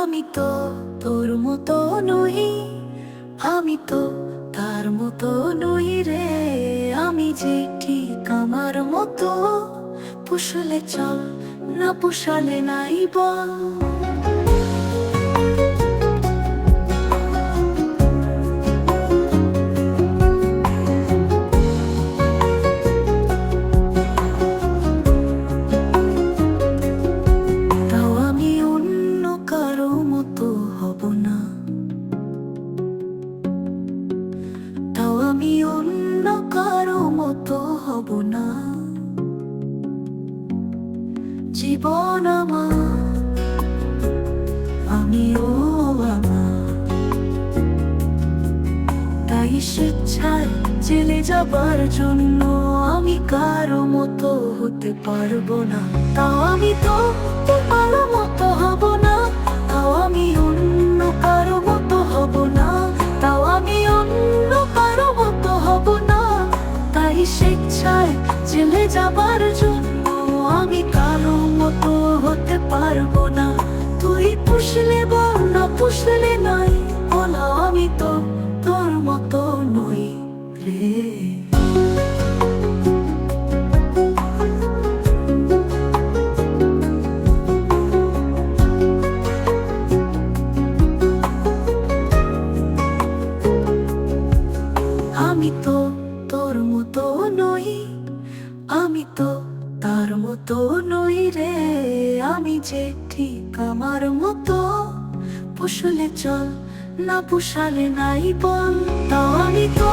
আমি তো তোর মতো নহি আমি তো তার মতো নহি রে। আমি যে ঠিক আমার মতো, পুষলে চল না পুষালে নাই বল। আমি অন্য কারও মতো হব না। জীবন আমার, আমিও তাই স্বেচ্ছায় জেলে যাবার জন্য আমি কারও মতো হতে পারব না। তা আমি তো তোমার তাই স্বেচ্ছায় যাবার জন্য আমি কারও মতো হতে পারব না। তুই পুষলে বল, না পুষলে নাই, বলা আমি তো তোর মতো নই রে। আমি তো মতো নই, আমি তো তার মতো নই রে। আমি যে ঠিক আমার মতো, পুষলে চল, না পুষালে নাই বল। তো আমি তো